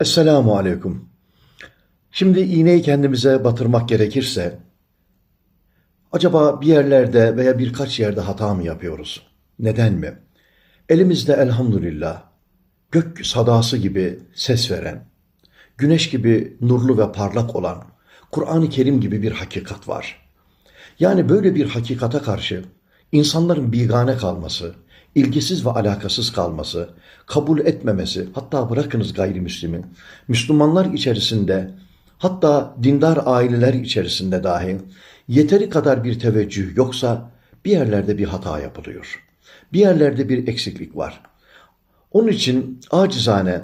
Esselamu Aleyküm. Şimdi iğneyi kendimize batırmak gerekirse, acaba bir yerlerde veya birkaç yerde hata mı yapıyoruz? Neden mi? Elimizde elhamdülillah gök sadası gibi ses veren, güneş gibi nurlu ve parlak olan, Kur'an-ı Kerim gibi bir hakikat var. Yani böyle bir hakikate karşı insanların bigane kalması, ilgisiz ve alakasız kalması, kabul etmemesi, hatta bırakınız gayrimüslimi, Müslümanlar içerisinde, hatta dindar aileler içerisinde dahi yeteri kadar bir teveccüh yoksa bir yerlerde bir hata yapılıyor. Bir yerlerde bir eksiklik var. Onun için acizane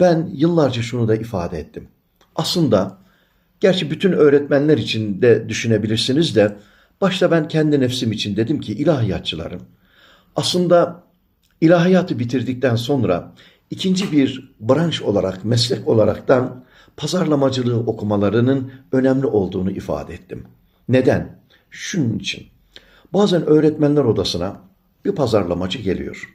ben yıllarca şunu da ifade ettim. Aslında gerçi bütün öğretmenler için de düşünebilirsiniz de başta ben kendi nefsim için dedim ki ilahiyatçılarım aslında ilahiyatı bitirdikten sonra ikinci bir branş olarak, meslek olaraktan pazarlamacılığı okumalarının önemli olduğunu ifade ettim. Neden? Şunun için. Bazen öğretmenler odasına bir pazarlamacı geliyor.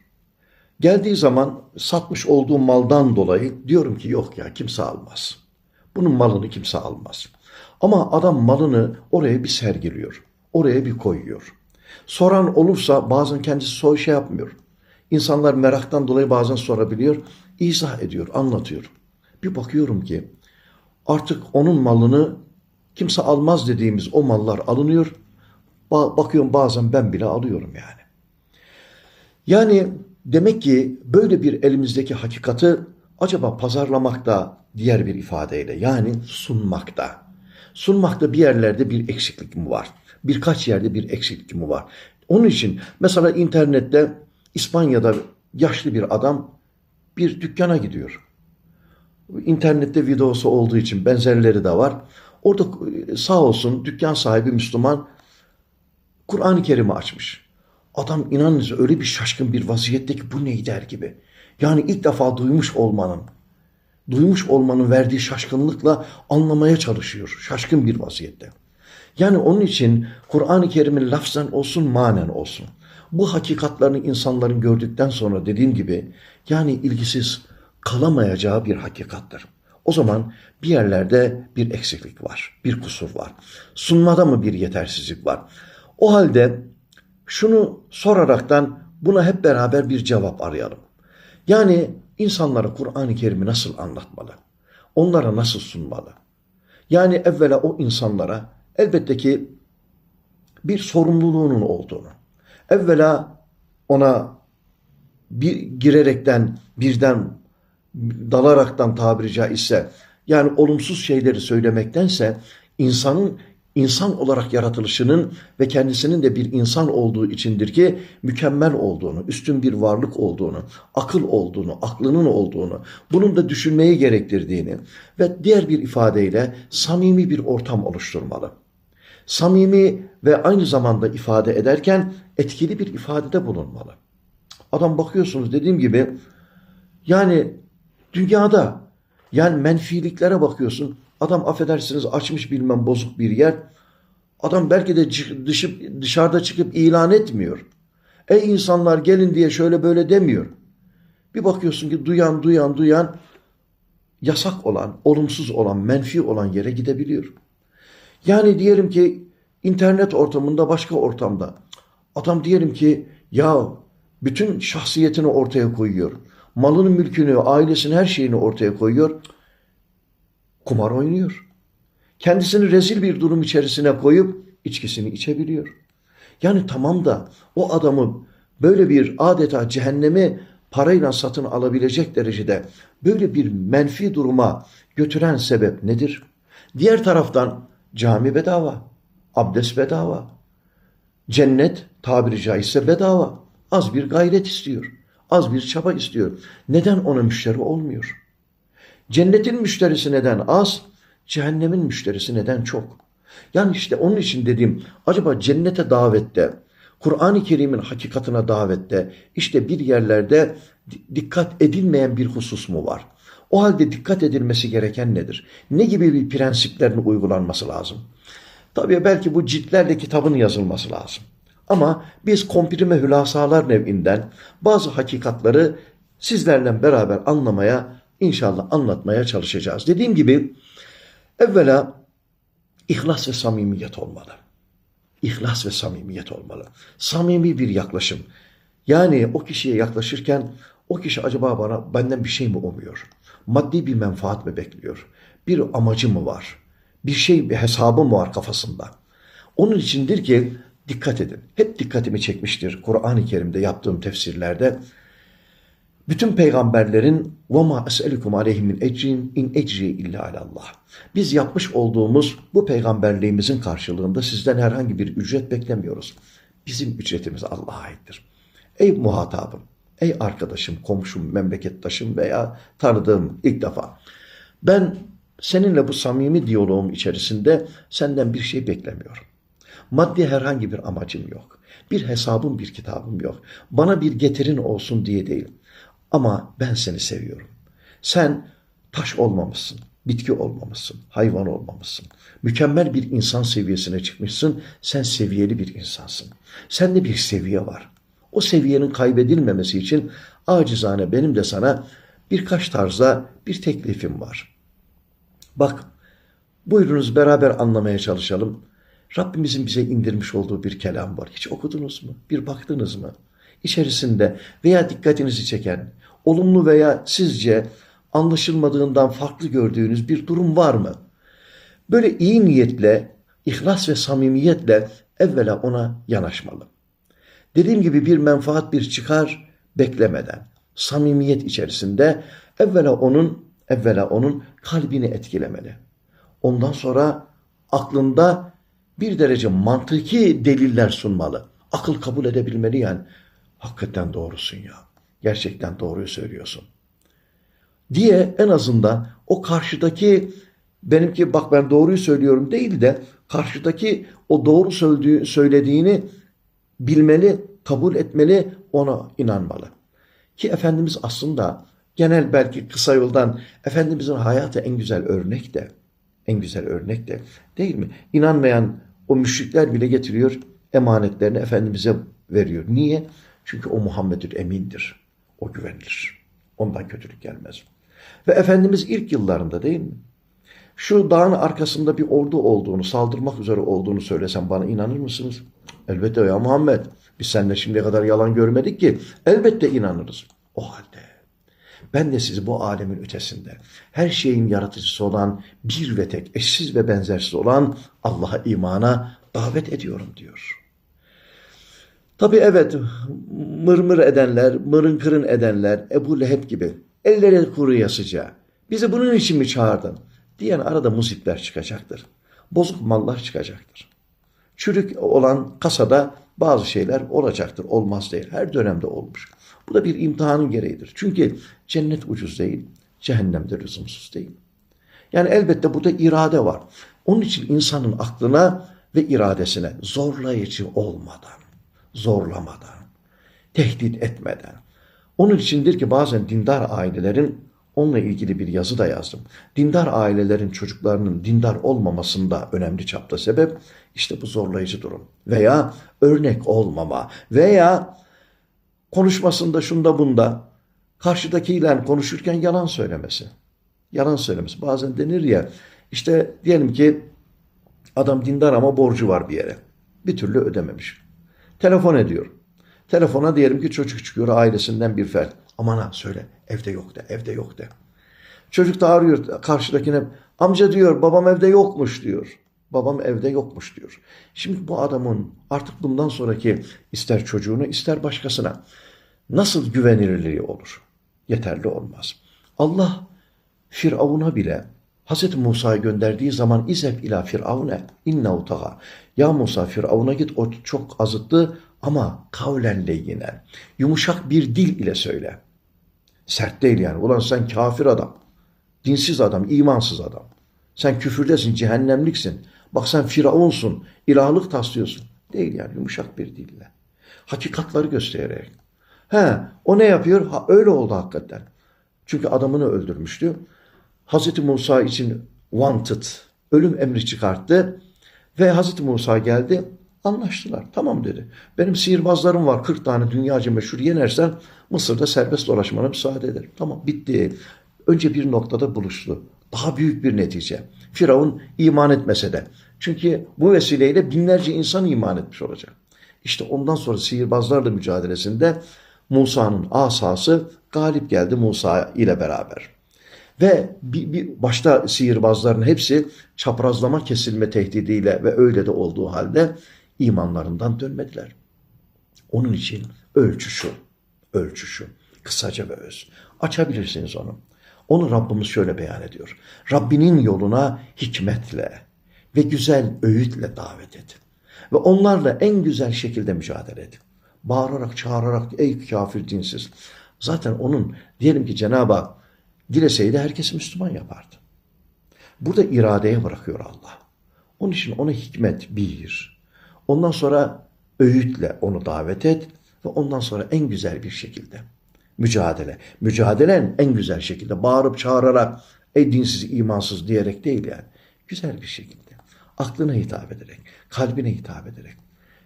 Geldiği zaman satmış olduğum maldan dolayı diyorum ki yok ya kimse almaz. Bunun malını kimse almaz. Ama adam malını oraya bir sergiliyor. Oraya bir koyuyor. Soran olursa bazen kendisi soy şey yapmıyor. İnsanlar meraktan dolayı bazen sorabiliyor. izah ediyor, anlatıyor. Bir bakıyorum ki artık onun malını kimse almaz dediğimiz o mallar alınıyor. Ba bakıyorum bazen ben bile alıyorum yani. Yani demek ki böyle bir elimizdeki hakikati acaba pazarlamakta diğer bir ifadeyle yani sunmakta. Sunmakta bir yerlerde bir eksiklik mi var? Birkaç yerde bir eksiklik mi var? Onun için mesela internette İspanya'da yaşlı bir adam bir dükkana gidiyor. İnternette videosu olduğu için benzerleri de var. Orada sağ olsun dükkan sahibi Müslüman Kur'an-ı Kerim'i açmış. Adam inanınız öyle bir şaşkın bir vaziyette ki bu ney der gibi. Yani ilk defa duymuş olmanın, duymuş olmanın verdiği şaşkınlıkla anlamaya çalışıyor. Şaşkın bir vaziyette. Yani onun için Kur'an-ı Kerim'in lafzen olsun manen olsun. Bu hakikatlerini insanların gördükten sonra dediğim gibi yani ilgisiz kalamayacağı bir hakikattır. O zaman bir yerlerde bir eksiklik var, bir kusur var. Sunmada mı bir yetersizlik var? O halde şunu soraraktan buna hep beraber bir cevap arayalım. Yani insanlara Kur'an-ı Kerim'i nasıl anlatmalı? Onlara nasıl sunmalı? Yani evvela o insanlara elbette ki bir sorumluluğunun olduğunu, evvela ona bir girerekten birden dalaraktan tabiri caizse yani olumsuz şeyleri söylemektense insanın insan olarak yaratılışının ve kendisinin de bir insan olduğu içindir ki mükemmel olduğunu, üstün bir varlık olduğunu, akıl olduğunu, aklının olduğunu, bunun da düşünmeyi gerektirdiğini ve diğer bir ifadeyle samimi bir ortam oluşturmalı. Samimi ve aynı zamanda ifade ederken etkili bir ifadede bulunmalı. Adam bakıyorsunuz dediğim gibi yani dünyada yani menfiliklere bakıyorsun Adam affedersiniz açmış bilmem bozuk bir yer. Adam belki de dışı, dışarıda çıkıp ilan etmiyor. Ey insanlar gelin diye şöyle böyle demiyor. Bir bakıyorsun ki duyan duyan duyan yasak olan, olumsuz olan, menfi olan yere gidebiliyor. Yani diyelim ki internet ortamında başka ortamda adam diyelim ki ya bütün şahsiyetini ortaya koyuyor. Malını, mülkünü, ailesini, her şeyini ortaya koyuyor kumar oynuyor. Kendisini rezil bir durum içerisine koyup içkisini içebiliyor. Yani tamam da o adamı böyle bir adeta cehennemi parayla satın alabilecek derecede böyle bir menfi duruma götüren sebep nedir? Diğer taraftan cami bedava, abdest bedava, cennet tabiri caizse bedava. Az bir gayret istiyor, az bir çaba istiyor. Neden ona müşteri olmuyor? Cennetin müşterisi neden az, cehennemin müşterisi neden çok? Yani işte onun için dediğim acaba cennete davette, Kur'an-ı Kerim'in hakikatına davette işte bir yerlerde dikkat edilmeyen bir husus mu var? O halde dikkat edilmesi gereken nedir? Ne gibi bir prensiplerin uygulanması lazım? Tabii belki bu ciltlerle kitabın yazılması lazım. Ama biz komprime hülasalar nevinden bazı hakikatları sizlerle beraber anlamaya inşallah anlatmaya çalışacağız. Dediğim gibi evvela ihlas ve samimiyet olmalı. İhlas ve samimiyet olmalı. Samimi bir yaklaşım. Yani o kişiye yaklaşırken o kişi acaba bana benden bir şey mi umuyor? Maddi bir menfaat mi bekliyor? Bir amacı mı var? Bir şey, bir hesabı mı var kafasında? Onun içindir ki dikkat edin. Hep dikkatimi çekmiştir Kur'an-ı Kerim'de yaptığım tefsirlerde. Bütün peygamberlerin وَمَا أَسْأَلُكُمْ عَلَيْهِ مِنْ اَجْرٍ اِنْ اَجْرِي اِلَّا عَلَى اللّٰهِ Biz yapmış olduğumuz bu peygamberliğimizin karşılığında sizden herhangi bir ücret beklemiyoruz. Bizim ücretimiz Allah'a aittir. Ey muhatabım, Ey arkadaşım, komşum, memlekettaşım veya tanıdığım ilk defa. Ben seninle bu samimi diyaloğum içerisinde senden bir şey beklemiyorum. Maddi herhangi bir amacım yok. Bir hesabım, bir kitabım yok. Bana bir getirin olsun diye değil. Ama ben seni seviyorum. Sen taş olmamışsın, bitki olmamışsın, hayvan olmamışsın. Mükemmel bir insan seviyesine çıkmışsın. Sen seviyeli bir insansın. Sende bir seviye var. O seviyenin kaybedilmemesi için acizane benim de sana birkaç tarzda bir teklifim var. Bak, buyurunuz beraber anlamaya çalışalım. Rabbimizin bize indirmiş olduğu bir kelam var. Hiç okudunuz mu? Bir baktınız mı? İçerisinde veya dikkatinizi çeken, olumlu veya sizce anlaşılmadığından farklı gördüğünüz bir durum var mı? Böyle iyi niyetle, ihlas ve samimiyetle evvela ona yanaşmalı. Dediğim gibi bir menfaat, bir çıkar beklemeden, samimiyet içerisinde evvela onun evvela onun kalbini etkilemeli. Ondan sonra aklında bir derece mantıki deliller sunmalı. Akıl kabul edebilmeli yani. Hakikaten doğrusun ya. Gerçekten doğruyu söylüyorsun. Diye en azından o karşıdaki benimki bak ben doğruyu söylüyorum değil de karşıdaki o doğru söylediğini bilmeli, kabul etmeli, ona inanmalı. Ki Efendimiz aslında genel belki kısa yoldan Efendimizin hayatı en güzel örnek de, en güzel örnek de değil mi? İnanmayan o müşrikler bile getiriyor emanetlerini Efendimiz'e veriyor. Niye? Çünkü o Muhammedül Emin'dir. O güvenilir. Ondan kötülük gelmez. Ve Efendimiz ilk yıllarında değil mi? Şu dağın arkasında bir ordu olduğunu, saldırmak üzere olduğunu söylesem bana inanır mısınız? Elbette ya Muhammed. Biz seninle şimdiye kadar yalan görmedik ki. Elbette inanırız. O halde ben de sizi bu alemin ötesinde, her şeyin yaratıcısı olan, bir ve tek, eşsiz ve benzersiz olan Allah'a imana davet ediyorum diyor. Tabi evet mırmır edenler, mırın kırın edenler, Ebu Leheb gibi elleri kuruyasıca bizi bunun için mi çağırdın diyen arada musibler çıkacaktır. Bozuk mallar çıkacaktır. Çürük olan kasada bazı şeyler olacaktır. Olmaz değil. Her dönemde olmuş. Bu da bir imtihanın gereğidir. Çünkü cennet ucuz değil, cehennem de lüzumsuz değil. Yani elbette burada irade var. Onun için insanın aklına ve iradesine zorlayıcı olmadan, zorlamadan, tehdit etmeden. Onun içindir ki bazen dindar ailelerin onunla ilgili bir yazı da yazdım. Dindar ailelerin çocuklarının dindar olmamasında önemli çapta sebep işte bu zorlayıcı durum. Veya örnek olmama veya konuşmasında şunda bunda karşıdakiyle konuşurken yalan söylemesi. Yalan söylemesi. Bazen denir ya işte diyelim ki adam dindar ama borcu var bir yere. Bir türlü ödememiş. Telefon ediyor. Telefona diyelim ki çocuk çıkıyor ailesinden bir fert. Aman ha söyle evde yok de evde yok de. Çocuk da arıyor karşıdakine amca diyor babam evde yokmuş diyor. Babam evde yokmuş diyor. Şimdi bu adamın artık bundan sonraki ister çocuğunu ister başkasına nasıl güvenilirliği olur? Yeterli olmaz. Allah Firavun'a bile Hz. Musa'yı gönderdiği zaman izep ila firavune innehu taga. Ya Musa Firavun'a git o çok azıttı ama kavlen leyyinen. Yumuşak bir dil ile söyle. Sert değil yani. Ulan sen kafir adam. Dinsiz adam, imansız adam. Sen küfürdesin, cehennemliksin. Bak sen firavunsun, ilahlık taslıyorsun. Değil yani yumuşak bir dille. Hakikatları göstererek. He, o ne yapıyor? Ha, öyle oldu hakikaten. Çünkü adamını öldürmüştü. Hazreti Musa için wanted, ölüm emri çıkarttı. Ve Hazreti Musa geldi, anlaştılar. Tamam dedi. Benim sihirbazlarım var, 40 tane dünyaca meşhur yenersen Mısır'da serbest dolaşmana müsaade ederim. Tamam bitti. önce bir noktada buluştu. Daha büyük bir netice. Firavun iman etmese de. Çünkü bu vesileyle binlerce insan iman etmiş olacak. İşte ondan sonra sihirbazlarla mücadelesinde Musa'nın asası galip geldi Musa ile beraber. Ve bir, bir başta sihirbazların hepsi çaprazlama kesilme tehdidiyle ve öyle de olduğu halde imanlarından dönmediler. Onun için ölçü şu, ölçü şu, kısaca ve öz. Açabilirsiniz onu. Onu Rabbimiz şöyle beyan ediyor. Rabbinin yoluna hikmetle ve güzel öğütle davet et. Ve onlarla en güzel şekilde mücadele et. Bağırarak, çağırarak ey kafir dinsiz. Zaten onun diyelim ki Cenab-ı Hak dileseydi herkesi Müslüman yapardı. Burada iradeye bırakıyor Allah. Onun için ona hikmet bir. Ondan sonra öğütle onu davet et ve ondan sonra en güzel bir şekilde mücadele. Mücadelen en güzel şekilde bağırıp çağırarak ey dinsiz imansız diyerek değil yani. Güzel bir şekilde. Aklına hitap ederek, kalbine hitap ederek.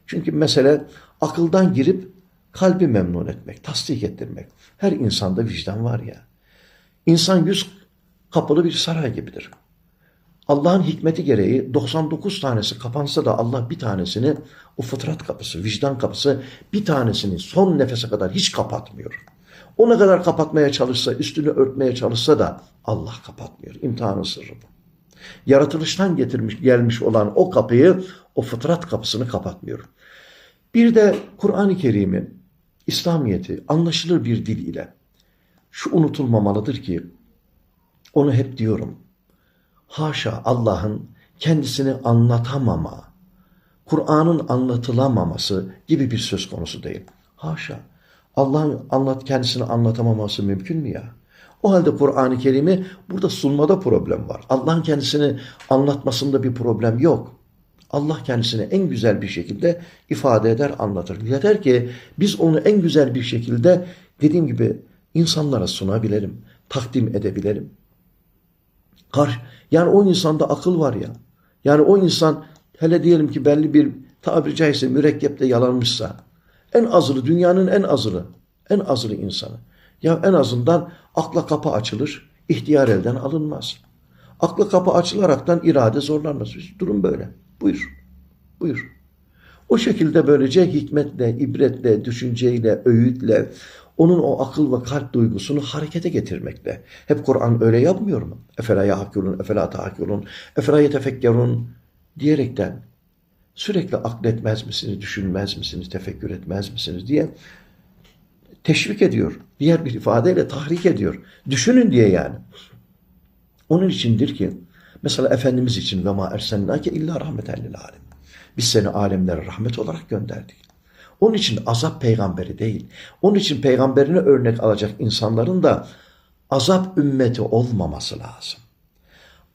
Çünkü mesele akıldan girip kalbi memnun etmek, tasdik ettirmek. Her insanda vicdan var ya. İnsan yüz kapılı bir saray gibidir. Allah'ın hikmeti gereği 99 tanesi kapansa da Allah bir tanesini o fıtrat kapısı, vicdan kapısı bir tanesini son nefese kadar hiç kapatmıyor. O ne kadar kapatmaya çalışsa, üstünü örtmeye çalışsa da Allah kapatmıyor. İmtihanın sırrı bu. Yaratılıştan getirmiş, gelmiş olan o kapıyı, o fıtrat kapısını kapatmıyor. Bir de Kur'an-ı Kerim'i, İslamiyet'i anlaşılır bir dil ile şu unutulmamalıdır ki onu hep diyorum. Haşa Allah'ın kendisini anlatamama, Kur'an'ın anlatılamaması gibi bir söz konusu değil. Haşa. Allah'ın anlat kendisini anlatamaması mümkün mü ya? O halde Kur'an-ı Kerim'i burada sunmada problem var. Allah'ın kendisini anlatmasında bir problem yok. Allah kendisini en güzel bir şekilde ifade eder, anlatır. Yeter ki biz onu en güzel bir şekilde dediğim gibi insanlara sunabilelim, takdim edebilelim. Karşı, yani o insanda akıl var ya. Yani o insan hele diyelim ki belli bir tabiri caizse mürekkepte yalanmışsa en azılı dünyanın en azılı en azılı insanı. Ya en azından akla kapı açılır, ihtiyar elden alınmaz. Akla kapı açılaraktan irade zorlanmaz. Durum böyle. Buyur. Buyur. O şekilde böylece hikmetle, ibretle, düşünceyle, öğütle, onun o akıl ve kalp duygusunu harekete getirmekle. Hep Kur'an öyle yapmıyor mu? Efela yahkulun, efela tahkulun, efela yetefekkerun diyerekten sürekli akletmez misiniz, düşünmez misiniz, tefekkür etmez misiniz diye teşvik ediyor. Diğer bir ifadeyle tahrik ediyor. Düşünün diye yani. Onun içindir ki mesela Efendimiz için ve ma ersennake illa rahmeten lil alem. Biz seni alemlere rahmet olarak gönderdik. Onun için azap peygamberi değil. Onun için peygamberine örnek alacak insanların da azap ümmeti olmaması lazım.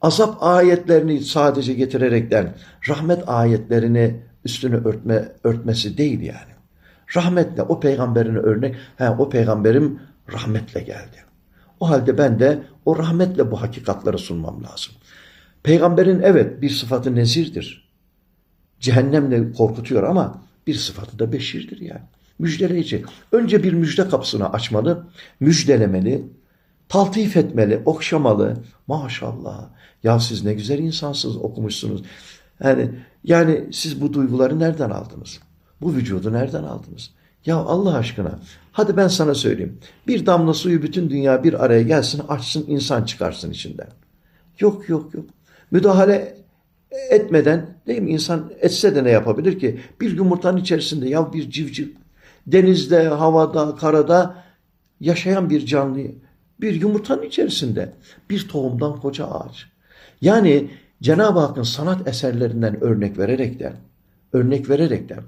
Azap ayetlerini sadece getirerekten rahmet ayetlerini üstünü örtme, örtmesi değil yani. Rahmetle o peygamberine örnek, he, o peygamberim rahmetle geldi. O halde ben de o rahmetle bu hakikatları sunmam lazım. Peygamberin evet bir sıfatı nezirdir. Cehennemle korkutuyor ama bir sıfatı da beşirdir yani. Müjdeleyici. Önce bir müjde kapısını açmalı, müjdelemeli, taltif etmeli, okşamalı. Maşallah. Ya siz ne güzel insansınız, okumuşsunuz. Yani yani siz bu duyguları nereden aldınız? Bu vücudu nereden aldınız? Ya Allah aşkına hadi ben sana söyleyeyim. Bir damla suyu bütün dünya bir araya gelsin açsın insan çıkarsın içinden. Yok yok yok. Müdahale etmeden değil mi insan etse de ne yapabilir ki? Bir yumurtanın içerisinde ya bir civciv denizde, havada, karada yaşayan bir canlı bir yumurtanın içerisinde bir tohumdan koca ağaç. Yani Cenab-ı Hakk'ın sanat eserlerinden örnek vererekten örnek vererekten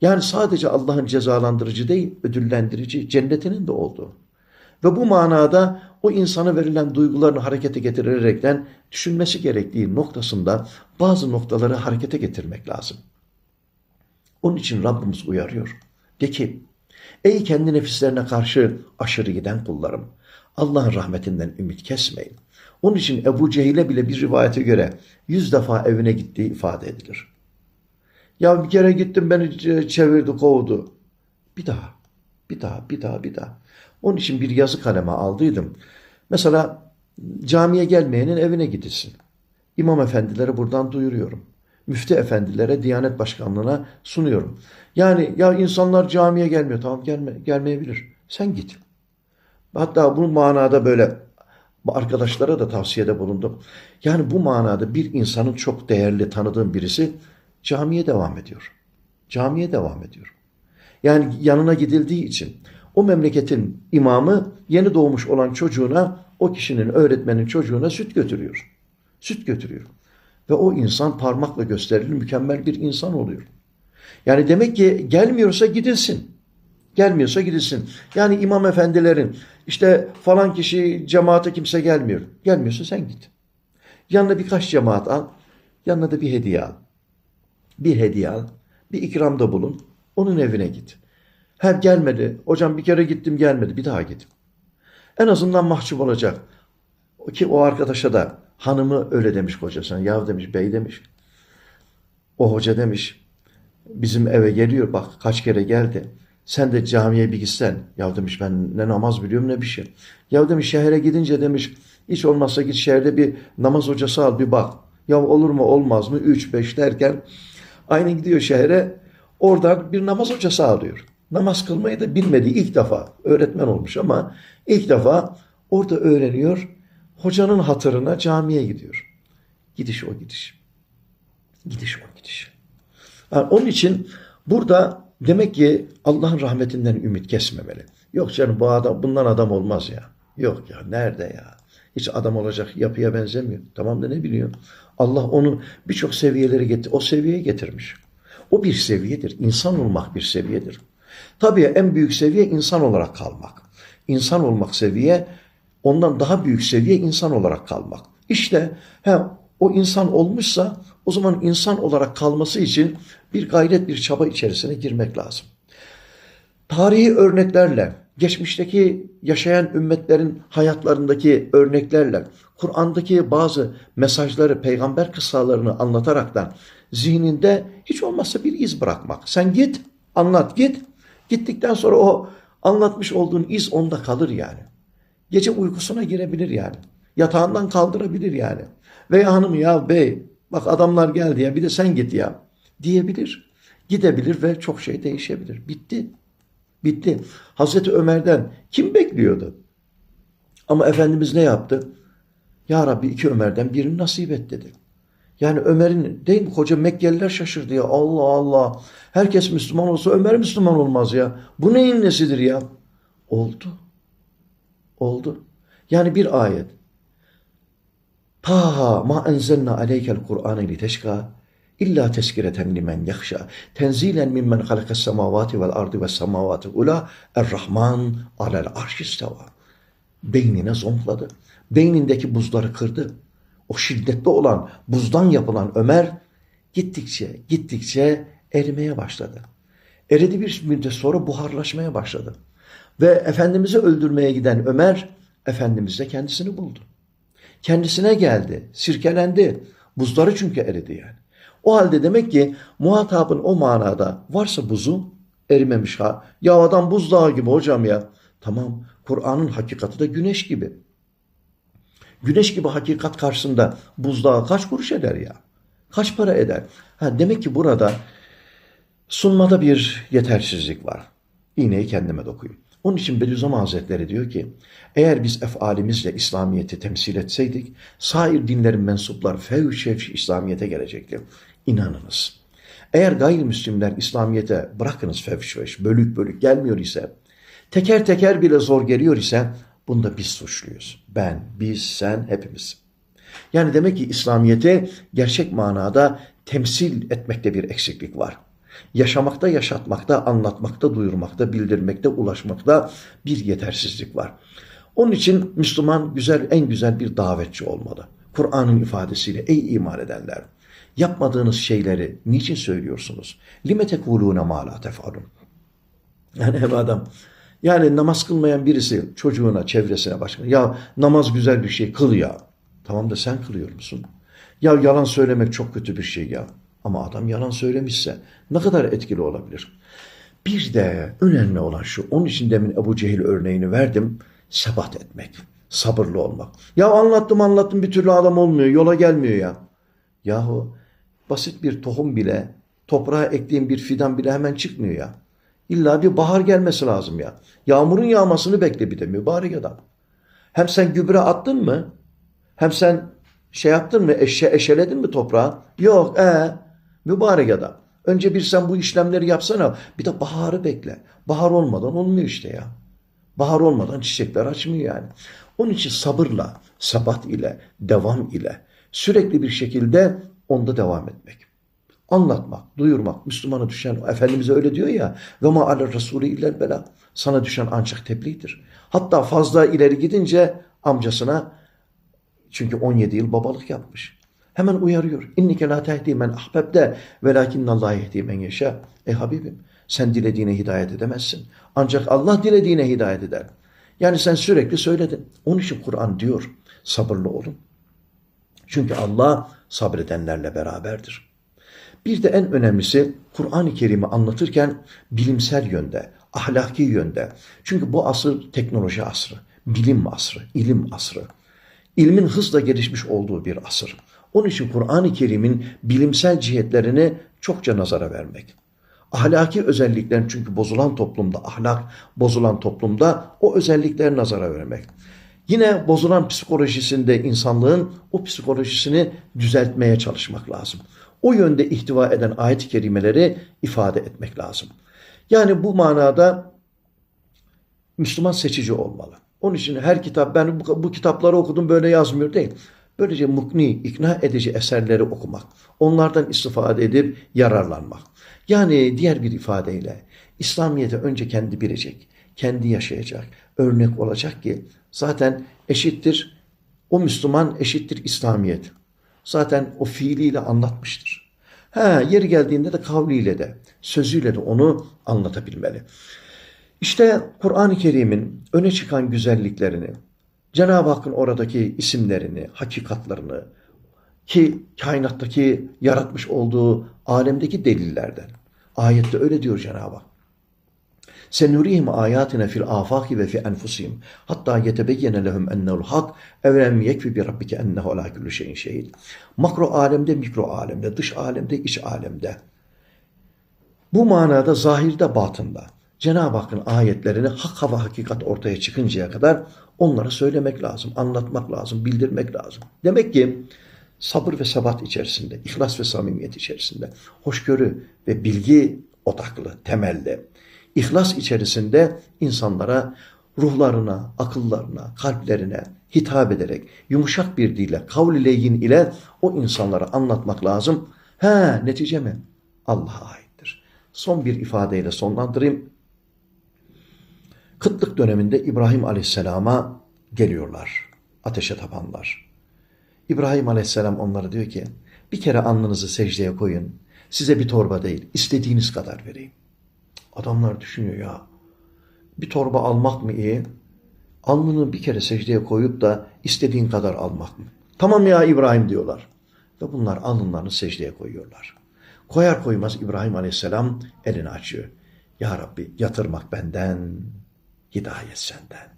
yani sadece Allah'ın cezalandırıcı değil, ödüllendirici, cennetinin de olduğu. Ve bu manada o insana verilen duygularını harekete getirerekten düşünmesi gerektiği noktasında bazı noktaları harekete getirmek lazım. Onun için Rabbimiz uyarıyor. De ki, ey kendi nefislerine karşı aşırı giden kullarım, Allah'ın rahmetinden ümit kesmeyin. Onun için Ebu Cehil'e bile bir rivayete göre yüz defa evine gittiği ifade edilir. Ya bir kere gittim beni çevirdi kovdu. Bir daha, bir daha, bir daha, bir daha. Onun için bir yazı kaleme aldıydım. Mesela Camiye gelmeyenin evine gidilsin. İmam efendilere buradan duyuruyorum. Müftü efendilere, Diyanet Başkanlığı'na sunuyorum. Yani ya insanlar camiye gelmiyor. Tamam gelme, gelmeyebilir. Sen git. Hatta bu manada böyle arkadaşlara da tavsiyede bulundum. Yani bu manada bir insanın çok değerli tanıdığım birisi camiye devam ediyor. Camiye devam ediyor. Yani yanına gidildiği için o memleketin imamı yeni doğmuş olan çocuğuna o kişinin öğretmenin çocuğuna süt götürüyor. Süt götürüyor. Ve o insan parmakla gösterilir mükemmel bir insan oluyor. Yani demek ki gelmiyorsa gidilsin. Gelmiyorsa gidilsin. Yani imam efendilerin işte falan kişi cemaate kimse gelmiyor. Gelmiyorsa sen git. Yanına birkaç cemaat al. Yanına da bir hediye al. Bir hediye al. Bir ikramda bulun. Onun evine git. Hep gelmedi. Hocam bir kere gittim gelmedi. Bir daha git. En azından mahcup olacak. Ki o arkadaşa da hanımı öyle demiş kocasına. Yav demiş, bey demiş. O hoca demiş. Bizim eve geliyor bak kaç kere geldi. Sen de camiye bir gitsen. Ya demiş ben ne namaz biliyorum ne bir şey. Ya demiş şehre gidince demiş hiç olmazsa git şehirde bir namaz hocası al bir bak. Ya olur mu olmaz mı? Üç beş derken aynı gidiyor şehre. Oradan bir namaz hocası alıyor. Namaz kılmayı da bilmediği ilk defa öğretmen olmuş ama ilk defa orada öğreniyor. Hocanın hatırına camiye gidiyor. Gidiş o gidiş. Gidiş o gidiş. Yani onun için burada demek ki Allah'ın rahmetinden ümit kesmemeli. Yok canım bu adam bundan adam olmaz ya. Yok ya nerede ya? Hiç adam olacak yapıya benzemiyor. Tamam da ne biliyor? Allah onu birçok seviyeleri getir, o seviyeye getirmiş. O bir seviyedir. İnsan olmak bir seviyedir. Tabii en büyük seviye insan olarak kalmak. İnsan olmak seviye, ondan daha büyük seviye insan olarak kalmak. İşte he, o insan olmuşsa o zaman insan olarak kalması için bir gayret, bir çaba içerisine girmek lazım. Tarihi örneklerle, geçmişteki yaşayan ümmetlerin hayatlarındaki örneklerle, Kur'an'daki bazı mesajları, peygamber kıssalarını anlataraktan zihninde hiç olmazsa bir iz bırakmak. Sen git, anlat git. Gittikten sonra o anlatmış olduğun iz onda kalır yani. Gece uykusuna girebilir yani. Yatağından kaldırabilir yani. Veya hanım ya bey bak adamlar geldi ya bir de sen git ya diyebilir. Gidebilir ve çok şey değişebilir. Bitti. Bitti. Hazreti Ömer'den kim bekliyordu? Ama Efendimiz ne yaptı? Ya Rabbi iki Ömer'den birini nasip et dedi. Yani Ömer'in değil mi koca Mekkeliler şaşırdı ya Allah Allah. Herkes Müslüman olsa Ömer Müslüman olmaz ya. Bu neyin nesidir ya? Oldu. Oldu. Yani bir ayet. Taha ma enzelna aleykel Kur'ane li teşka illa teskireten limen yahşa tenzilen mimmen halakas semavati vel ardı ve semavati ula er-Rahman alel arşisteva. Beynine zonkladı. Beynindeki buzları kırdı. O şiddetli olan buzdan yapılan Ömer gittikçe gittikçe erimeye başladı. Eridi bir müddet sonra buharlaşmaya başladı. Ve Efendimiz'i öldürmeye giden Ömer Efendimiz de kendisini buldu. Kendisine geldi, sirkelendi. Buzları çünkü eridi yani. O halde demek ki muhatabın o manada varsa buzu erimemiş ha. Ya adam buzdağı gibi hocam ya. Tamam Kur'an'ın hakikati de güneş gibi. Güneş gibi hakikat karşısında buzdağı kaç kuruş eder ya? Kaç para eder? Ha, demek ki burada sunmada bir yetersizlik var. İğneyi kendime dokuyayım. Onun için Bediüzzaman Hazretleri diyor ki, eğer biz efalimizle İslamiyet'i temsil etseydik, sair dinlerin mensupları fevş fevş İslamiyet'e gelecekti. İnanınız. Eğer gayrimüslimler İslamiyet'e bırakınız fevş fevş, bölük bölük gelmiyor ise, teker teker bile zor geliyor ise, bunda biz suçluyuz. Ben, biz, sen, hepimiz. Yani demek ki İslamiyet'e gerçek manada temsil etmekte bir eksiklik var yaşamakta, yaşatmakta, anlatmakta, duyurmakta, bildirmekte, ulaşmakta bir yetersizlik var. Onun için Müslüman güzel, en güzel bir davetçi olmalı. Kur'an'ın ifadesiyle ey iman edenler, yapmadığınız şeyleri niçin söylüyorsunuz? Lime tekulûne mâ lâ tef'alun. Yani ev adam, yani namaz kılmayan birisi çocuğuna, çevresine başka, ya namaz güzel bir şey, kıl ya. Tamam da sen kılıyor musun? Ya yalan söylemek çok kötü bir şey ya. Ama adam yalan söylemişse ne kadar etkili olabilir? Bir de önemli olan şu, onun için demin Ebu Cehil örneğini verdim, sebat etmek, Sabırlı olmak. Ya anlattım anlattım bir türlü adam olmuyor. Yola gelmiyor ya. Yahu basit bir tohum bile toprağa ektiğin bir fidan bile hemen çıkmıyor ya. İlla bir bahar gelmesi lazım ya. Yağmurun yağmasını bekle bir de mübarek adam. Hem sen gübre attın mı? Hem sen şey yaptın mı? Eşe, eşeledin mi toprağı? Yok. E mübarek adam. Önce bir sen bu işlemleri yapsana. Bir de baharı bekle. Bahar olmadan olmuyor işte ya. Bahar olmadan çiçekler açmıyor yani. Onun için sabırla, sabat ile, devam ile sürekli bir şekilde onda devam etmek. Anlatmak, duyurmak. Müslümana düşen, Efendimiz öyle diyor ya. Ve ma alel Resulü illel bela. Sana düşen ancak tebliğdir. Hatta fazla ileri gidince amcasına çünkü 17 yıl babalık yapmış. Hemen uyarıyor. İnnike la tehdi men ahbebde velakinnallah yehdi men yeşâ. Ey Habibim sen dilediğine hidayet edemezsin. Ancak Allah dilediğine hidayet eder. Yani sen sürekli söyledin. Onun için Kur'an diyor sabırlı olun. Çünkü Allah sabredenlerle beraberdir. Bir de en önemlisi Kur'an-ı Kerim'i anlatırken bilimsel yönde, ahlaki yönde. Çünkü bu asır teknoloji asrı, bilim asrı, ilim asrı. İlmin hızla gelişmiş olduğu bir asır. Onun için Kur'an-ı Kerim'in bilimsel cihetlerini çokça nazara vermek. Ahlaki özelliklerin çünkü bozulan toplumda, ahlak bozulan toplumda o özellikleri nazara vermek. Yine bozulan psikolojisinde insanlığın o psikolojisini düzeltmeye çalışmak lazım. O yönde ihtiva eden ayet-i kerimeleri ifade etmek lazım. Yani bu manada Müslüman seçici olmalı. Onun için her kitap, ben bu, bu kitapları okudum böyle yazmıyor değil. Böylece mukni, ikna edici eserleri okumak, onlardan istifade edip yararlanmak. Yani diğer bir ifadeyle İslamiyet'i önce kendi bilecek, kendi yaşayacak, örnek olacak ki zaten eşittir, o Müslüman eşittir İslamiyet. Zaten o fiiliyle anlatmıştır. Ha, yeri geldiğinde de kavliyle de, sözüyle de onu anlatabilmeli. İşte Kur'an-ı Kerim'in öne çıkan güzelliklerini, Cenab-ı Hakk'ın oradaki isimlerini, hakikatlarını ki kainattaki yaratmış olduğu alemdeki delillerden. Ayette öyle diyor Cenab-ı Hak. Senurihim ayatine fil afaki ve fi enfusihim hatta yetebeyyene lehum ennehu'l hak evlem yekfi bi rabbike ennehu ala kulli şeyin şehid. Makro alemde, mikro alemde, dış alemde, iç alemde. Bu manada zahirde, batında Cenab-ı Hakk'ın ayetlerini hak ve hakikat ortaya çıkıncaya kadar onlara söylemek lazım, anlatmak lazım, bildirmek lazım. Demek ki sabır ve sebat içerisinde, ihlas ve samimiyet içerisinde, hoşgörü ve bilgi odaklı, temelli, ihlas içerisinde insanlara ruhlarına, akıllarına, kalplerine hitap ederek yumuşak bir dille, kavl-i leyin ile o insanlara anlatmak lazım. He, netice mi? Allah'a aittir. Son bir ifadeyle sonlandırayım. Kıtlık döneminde İbrahim Aleyhisselam'a geliyorlar. Ateşe tapanlar. İbrahim Aleyhisselam onlara diyor ki bir kere alnınızı secdeye koyun. Size bir torba değil istediğiniz kadar vereyim. Adamlar düşünüyor ya bir torba almak mı iyi? Alnını bir kere secdeye koyup da istediğin kadar almak mı? Tamam ya İbrahim diyorlar. Ve bunlar alnlarını secdeye koyuyorlar. Koyar koymaz İbrahim Aleyhisselam elini açıyor. Ya Rabbi yatırmak benden, hidayet senden.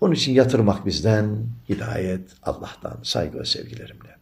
Onun için yatırmak bizden, hidayet Allah'tan saygı ve sevgilerimle.